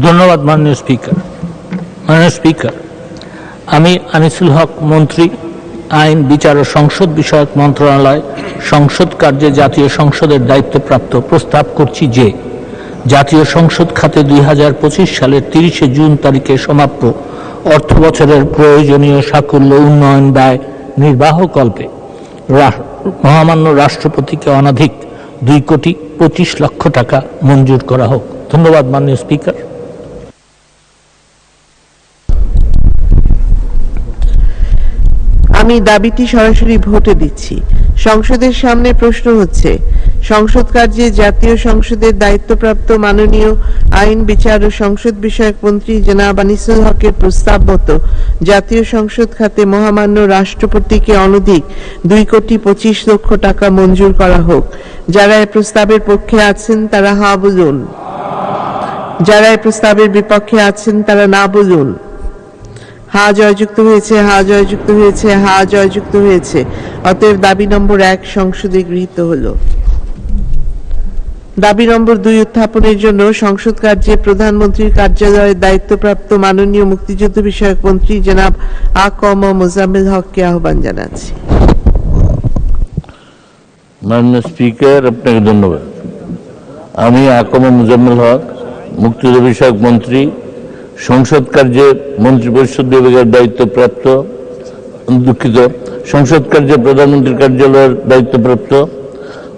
ধন্যবাদ মাননীয় স্পিকার। মাননীয় স্পিকার, আমি আনিসুল হক মন্ত্রী, আইন, বিচার ও সংসদ বিষয়ক মন্ত্রণালয়, সংসদ কার্যে জাতীয় সংসদের দায়িত্বপ্রাপ্ত প্রস্তাব করছি যে, জাতীয় সংসদ খাতে দুই হাজার পঁচিশ সালের তিরিশে জুন তারিখে সমাপ্ত অর্থ বছরের প্রয়োজনীয় সাকুল্য উন্নয়ন ব্যয় নির্বাহকল্পে রা- মহামান্য রাষ্ট্রপতিকে অনাধিক দুই কোটি পঁচিশ লক্ষ টাকা মঞ্জুর করা হোক। ধন্যবাদ মাননীয় স্পিকার। আমি দাবিটি সরাসরি ভোটে দিচ্ছি। সংসদের সামনে প্রশ্ন হচ্ছে, সংসদ কার্যে জাতীয় সংসদের দায়িত্বপ্রাপ্ত মাননীয় আইন, বিচার ও সংসদ বিষয়ক মন্ত্রী জনাব আনিসুল হকের প্রস্তাব মতো জাতীয় সংসদ খাতে মহামান্য রাষ্ট্রপতিকে অনধিক দুই কোটি পঁচিশ লক্ষ টাকা মঞ্জুর করা হোক। যারা এ প্রস্তাবের পক্ষে আছেন, তারা হা বলুন। যারা এ প্রস্তাবের বিপক্ষে আছেন, তারা না বলুন। হা জয়যুক্ত হয়েছে, হা জয়যুক্ত হয়েছে, হা জয়যুক্ত হয়েছে। অতএব দাবি নম্বর এক, সংসদে গৃহীত হলো। দাবি নম্বর দুই, উত্থাপনের জন্য সংসদ কার্যে প্রধানমন্ত্রীর কার্যালয়ের দায়িত্বপ্রাপ্ত মাননীয় মুক্তিযুদ্ধ বিষয়ক মন্ত্রী জনাব আ ক ম মোজাম্মেল হককে আহ্বান জানাচ্ছি। মাননীয় স্পিকার, আপনাকে ধন্যবাদ। আমি আকম মুজাম্মেল হক, মুক্তিযুদ্ধ বিষয়ক মন্ত্রী সংসদ কার্যে মন্ত্রিপরিষদ বিভাগের দায়িত্বপ্রাপ্ত দুঃখিত, সংসদ কার্যে প্রধানমন্ত্রীর কার্যালয়ের দায়িত্বপ্রাপ্ত।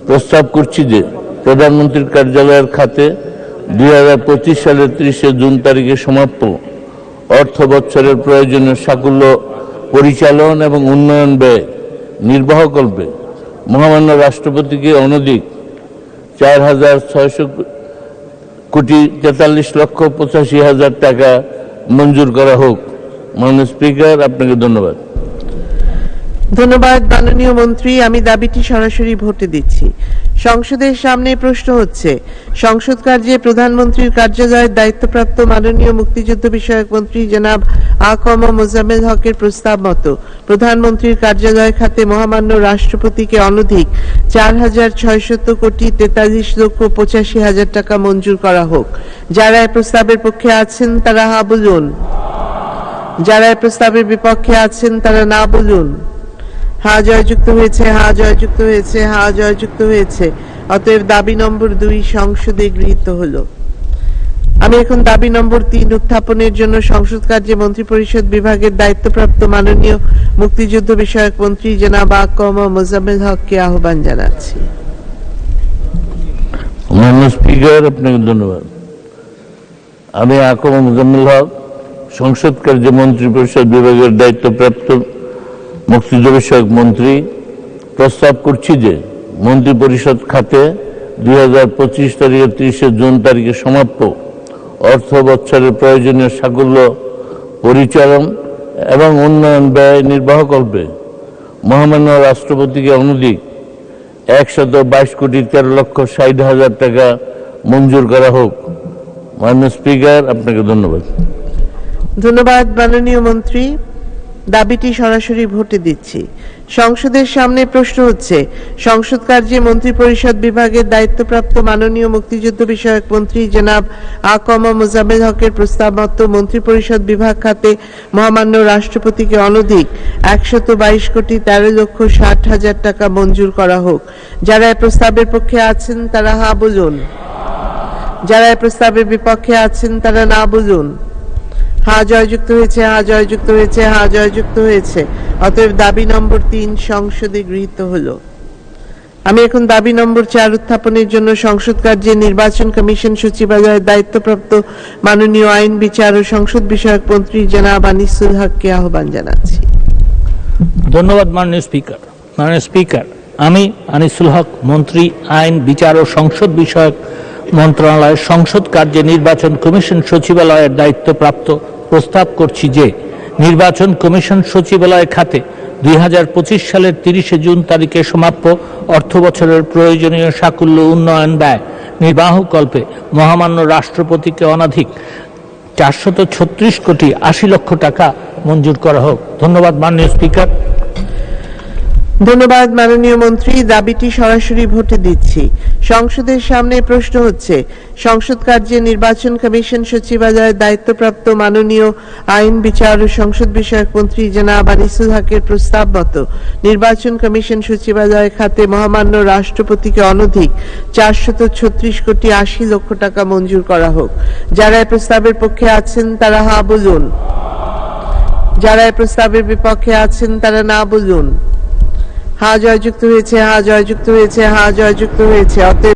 প্রস্তাব করছি যে প্রধানমন্ত্রীর কার্যালয়ের খাতে দুই হাজার পঁচিশ সালের ত্রিশে জুন তারিখে সমাপ্ত। অর্থ বছরের প্রয়োজনীয় সাকুল্য পরিচালন এবং উন্নয়ন ব্যয় নির্বাহকল্পে মহামান্য রাষ্ট্রপতিকে অনধিক চার হাজার ছয়শো কোটি তেতাল্লিশ লক্ষ পঁচাশি হাজার টাকা মঞ্জুর করা হোক। মাননীয় স্পিকার আপনাকে ধন্যবাদ। ধন্যবাদ, মাননীয় মন্ত্রী। আমি দাবিটি সরাসরি ভোটে দিচ্ছি। সংসদের সামনে প্রশ্ন হচ্ছে, সংসদ কার্যে প্রধানমন্ত্রীর কার্যালয়ের দায়িত্বপ্রাপ্ত মাননীয় মুক্তিযুদ্ধ বিষয়ক মন্ত্রী জনাব আ ক ম মোজাম্মেল হকের প্রস্তাব মতো প্রধানমন্ত্রীর কার্যালয় খাতে মহামান্য রাষ্ট্রপতিকে অনধিক চার হাজার ছয়শত কোটি তেতাল্লিশ লক্ষ পঁচাশি হাজার টাকা মঞ্জুর করা হোক। যারা প্রস্তাবের পক্ষে আছেন, তারা হা বলুন। যারা প্রস্তাবের বিপক্ষে আছেন, তারা না বলুন। হা জয়যুক্ত হয়েছে, হা জয়যুক্ত হয়েছে, হা জয়যুক্ত হয়েছে। অতএব দাবি নম্বর দুই, সংসদে গৃহীত হলো। আমি এখন দাবি নম্বর তিন, উত্থাপনের জন্য সংসদ কার্যে মন্ত্রিপরিষদ বিভাগের দায়িত্বপ্রাপ্ত মাননীয় মুক্তিযুদ্ধ বিষয়ক মন্ত্রী জনাব আকম মোজাম্মেল হককে আহ্বান জানাচ্ছি। মাননীয় স্পিকার, আপনাকে ধন্যবাদ। আমি আকম মুজাম্মিল হক, সংসদ কার্য মন্ত্রী পরিষদ বিভাগের দায়িত্বপ্রাপ্ত মুক্তিযুদ্ধ বিষয়ক মন্ত্রী প্রস্তাব করছি যে মন্ত্রী পরিষদ খাতে দুই হাজার পঁচিশ তারিখের তিরিশে জুন তারিখে সমাপ্ত অর্থ বছরের প্রয়োজনীয় সাকুল্য পরিচালন এবং উন্নয়ন ব্যয় নির্বাহ করবে মহামান্য রাষ্ট্রপতিকে অনধিক একশত বাইশ কোটি তেরো লক্ষ ষাট হাজার টাকা মঞ্জুর করা হোক। মাননীয় স্পিকার, আপনাকে ধন্যবাদ। ধন্যবাদ, মাননীয় মন্ত্রী। দাবিটি সরাসরি ভোটে দিচ্ছি। সংসদের সামনে প্রশ্ন হচ্ছে, সংসদ কার্যে মন্ত্রিপরিষদ বিভাগের দায়িত্বপ্রাপ্ত মাননীয় মুক্তিযুদ্ধ বিষয়ক মন্ত্রী জনাব আকম মোজাম্মেল হকের প্রস্তাব মতো মন্ত্রিপরিষদ বিভাগ খাতে মহামান্য রাষ্ট্রপতিকে অনধিক একশত বাইশ কোটি তেরো লক্ষ ষাট হাজার টাকা মঞ্জুর করা হোক। যারা প্রস্তাবের পক্ষে আছেন, তারা হা বলুন যারা প্রস্তাবের বিপক্ষে আছেন, তারা না বলুন হা জয়যুক্ত হয়েছে, হা জয়যুক্ত হয়েছে, হা জয়যুক্ত হয়েছে। অতএব দাবি নম্বর তিন, সংসদে গৃহীত হলো। আমি এখন দাবি নম্বর চার উত্থাপনের জন্য সংসদ কার্যে নির্বাচন কমিশন সচিবালয়ের দায়িত্বপ্রাপ্ত মাননীয় আইন বিচার ও সংসদ বিষয়ক মন্ত্রী জনাব আনিসুল হককে আহ্বান জানাচ্ছি। ধন্যবাদ মাননীয় স্পিকার। মাননীয় স্পিকার, আমি আনিসুল হক, মন্ত্রী, আইন, বিচার ও সংসদ বিষয়ক মন্ত্রণালয়ের সংসদ কার্যে নির্বাচন কমিশন সচিবালয়ের দায়িত্বপ্রাপ্ত প্রস্তাব করছি যে নির্বাচন কমিশন সচিবালয় খাতে দুই হাজার পঁচিশ সালের তিরিশে জুন তারিখে সমাপ্য অর্থ বছরের প্রয়োজনীয় সাকুল্য উন্নয়ন ব্যয় নির্বাহকল্পে মহামান্য রাষ্ট্রপতিকে অনাধিক চারশত কোটি আশি লক্ষ টাকা মঞ্জুর করা হোক। ধন্যবাদ, মাননীয় স্পিকার। ধন্যবাদ মাননীয় মন্ত্রী, দাবিটি সরাসরি ভোটে দিচ্ছি। সংসদের সামনে প্রশ্ন হচ্ছে, সংসদ কার্যে নির্বাচন কমিশন সচিবালয়ের দায়িত্বপ্রাপ্ত মাননীয় আইন বিচার ও সংসদ বিষয়ক মন্ত্রী জনাব আনিসুল হকের প্রস্তাব মতো নির্বাচন কমিশন সচিবালয় খাতে মহামান্য রাষ্ট্রপতিকে অনধিক চারশত ছত্রিশ কোটি আশি লক্ষ টাকা মঞ্জুর করা হোক। যারা প্রস্তাবের পক্ষে আছেন তারা হা বলুন। যারা প্রস্তাবের বিপক্ষে আছেন তারা না বলুন। হা জয়যুক্ত হয়েছে হা জয়যুক্ত হয়েছে হা জয়যুক্ত হয়েছে। অতএব